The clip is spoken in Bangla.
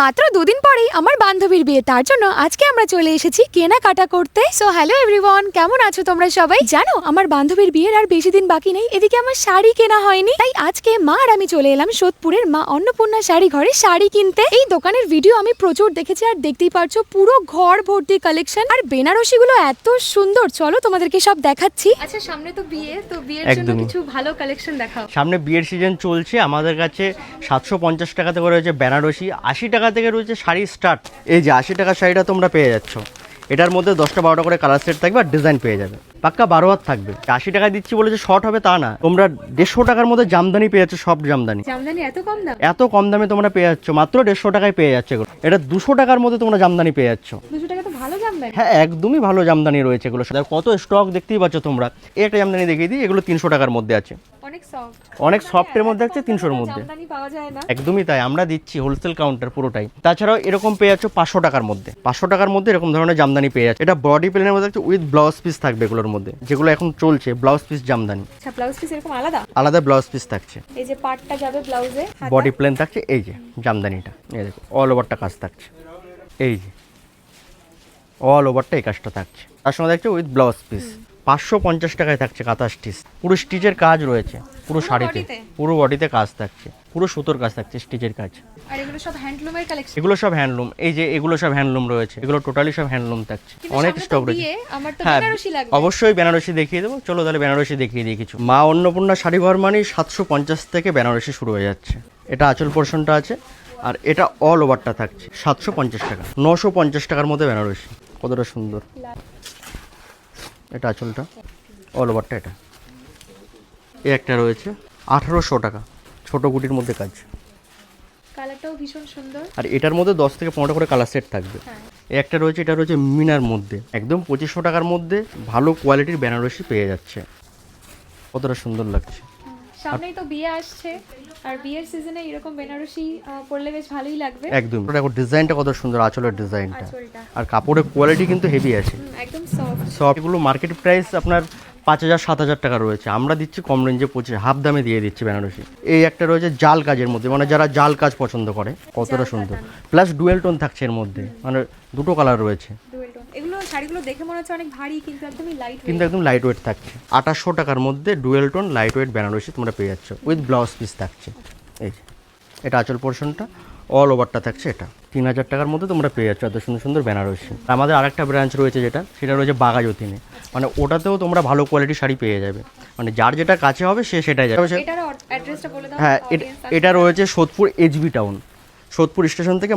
মাত্র দুদিন পরেই আমার বান্ধবীর বিয়ে তার জন্য আজকে আমরা চলে এসেছি কেনাকাটা করতে। সো হ্যালো এভরিওয়ান কেমন আছো তোমরা সবাই? জানো আমার বান্ধবীর বিয়ের আর বেশি দিন বাকি নেই এদিকে আমার শাড়ি কেনা হয়নি। তাই আজকে মা আর আমি চলে এলাম সোদপুরের মা অন্নপূর্ণা শাড়ি ঘরে শাড়ি কিনতে। এই দোকানের ভিডিও আমি প্রচুর দেখেছি আর দেখতেই পারছ পুরো ঘর ভর্তি কালেকশন আর বেনারসি গুলো এত সুন্দর চলো তোমাদেরকে সব দেখাচ্ছি। আচ্ছা সামনে তো বিয়ে তো বিয়ের জন্য একদমই। কিছু ভালো কালেকশন দেখাও। সামনে বিয়ের সিজন চলছে আমাদের কাছে সাতশো পঞ্চাশ টাকাতে করে রয়েছে বেনারসি আশি টাকা থেকে রয়েছে শাড়ি স্টার্ট এই যে আশি টাকার শাড়িটা তোমরা পেয়ে যাচ্ছ। এটার মধ্যে দশটা বারোটা করে কালার সেট থাকবে আর ডিজাইন পেয়ে যাবে। পাক্কা বারো হাত থাকবে। আশি টাকা দিচ্ছি বলে যে শর্ট হবে তা না। তোমরা দেড়শো টাকার মধ্যে জামদানি পেয়ে যাচ্ছ সব জামদানি। জামদানি এত কম দাম? এত কম দামে তোমরা পেয়ে যাচ্ছ মাত্র দেড়শো টাকায় পেয়ে যাচ্ছে এগুলো। এটা দুশো টাকার মধ্যে তোমরা জামদানি পেয়ে যাচ্ছ। দুশো টাকা তো ভালো জামদানি। হ্যাঁ একদমই ভালো জামদানি রয়েছে এগুলো। কত স্টক দেখতেই পাচ্ছ তোমরা। একটা জামদানি দেখিয়ে দিই এগুলো তিনশো টাকার মধ্যে আছে। অনেক সফট অনেক সফটের মধ্যে আছে তিনশোর মধ্যে। একদমই তাই আমরা দিচ্ছি হোলসেল কাউন্টার পুরোটাই। তাছাড়াও এরকম পেয়ে যাচ্ছ পাঁচশো টাকার মধ্যে। পাঁচশো টাকার মধ্যে এরকম ধরনের জামদানি পেয়ে যাচ্ছে। এটা বডি প্লেনের মধ্যে উইথ ব্লাউজ পিস থাকবে এগুলোর মধ্যে যেগুলো এখন চলছে ব্লাউজ পিস জামদানি। আচ্ছা ব্লাউজ পিস এরকম আলাদা? আলাদা ব্লাউজ পিস থাকছে। এই যে পাটটা যাবে ব্লাউজে বডি প্লেন থাকছে এই যে জামদানিটা। এই দেখো অল ওভারটা কাজ থাকছে। এই যে অল ওভারটা এই কাজটা থাকছে। তার সঙ্গে থাকছে উইথ ব্লাউজ পিস পাঁচশো পঞ্চাশ টাকায় থাকছে কাঁথা স্টিচ। পুরো স্টিচের কাজ রয়েছে পুরো শাড়িতে। পুরো বডিতে কাজ থাকছে পুরো সুতোর কাজ থাকছে স্টিচের কাজ। এগুলো সব হ্যান্ডলুমের কালেকশন এগুলো সব হ্যান্ডলুম এই যে এগুলো সব হ্যান্ডলুম রয়েছে এগুলো টোটালি সব হ্যান্ডলুম থাকছে। অনেক স্টক রয়েছে। হ্যাঁ অবশ্যই বেনারসি দেখিয়ে দেবো। চলো তাহলে বেনারসি দেখিয়ে দিই কিছু। মা অন্নপূর্ণা শাড়ি ঘর মানেই সাতশো পঞ্চাশ থেকে বেনারসি শুরু হয়ে যাচ্ছে। এটা আঁচল পোর্শনটা আছে আর এটা অল ওভারটা থাকছে সাতশো পঞ্চাশ টাকা নশো পঞ্চাশ টাকার মধ্যে বেনারসি। কতটা সুন্দর। এটা আঁচলটা অল ওভারটা এটা। এ একটা রয়েছে আঠারোশো টাকা ছোটো গুটির মধ্যে কাজ। কালারটাও ভীষণ সুন্দর। আর এটার মধ্যে দশ থেকে পনেরোটা করে কালার সেট থাকবে। এ একটা রয়েছে এটা রয়েছে মিনার মধ্যে। একদম পঁচিশশো টাকার মধ্যে ভালো কোয়ালিটির বেনারসি পেয়ে যাচ্ছে। কতটা সুন্দর লাগছে। সামনেই তো বিয়ে আসছে। আর বিয়ের সিজনে এরকম বেনারসি পরলে বেশ ভালোই লাগবে। একদম। দেখো ডিজাইনটা কত সুন্দর আঁচলের ডিজাইনটা। আর কাপড়ের কোয়ালিটি কিন্তু হেভি আছে। একদম সফট সব এগুলো মার্কেট প্রাইস আপনার পাঁচ হাজার সাত হাজার টাকা রয়েছে। আমরা দিচ্ছি কম রেঞ্জে পঁচিশ হাফ দামে দিয়ে দিচ্ছি বেনারসি। এই একটা রয়েছে জাল কাজের মধ্যে মানে যারা জাল কাজ পছন্দ করে কতটা সুন্দর। প্লাস ডুয়েল টোন থাকছে এর মধ্যে মানে দুটো কালার রয়েছে। শাড়িগুলো দেখে মনে হচ্ছে অনেক ভারী কিন্তু একদমই লাইট কিন্তু একদম লাইট ওয়েট থাকছে। আঠাশশো টাকার মধ্যে dual tone light weight Banarasi তোমরা পেয়ে যাচ্ছ। উইথ ব্লাউজ পিস থাকছে। এই এটা আঁচল পোর্শনটা অল ওভারটা থাকছে এটা। তিন হাজার টাকার মধ্যে তোমরা পেয়ে যাচ্ছ এত সুন্দর সুন্দর বেনারসি আমাদের আরেকটা ব্রাঞ্চ রয়েছে যেটা সেটা রয়েছে বাগাজতিনে মানে ওটাতেও তোমরা ভালো কোয়ালিটি শাড়ি পেয়ে যাবে। মানে যার যেটা কাছে হবে সে সেটাই যাবে। হ্যাঁ এটা- এটা রয়েছে Sodepur HB town Sodepur station থেকে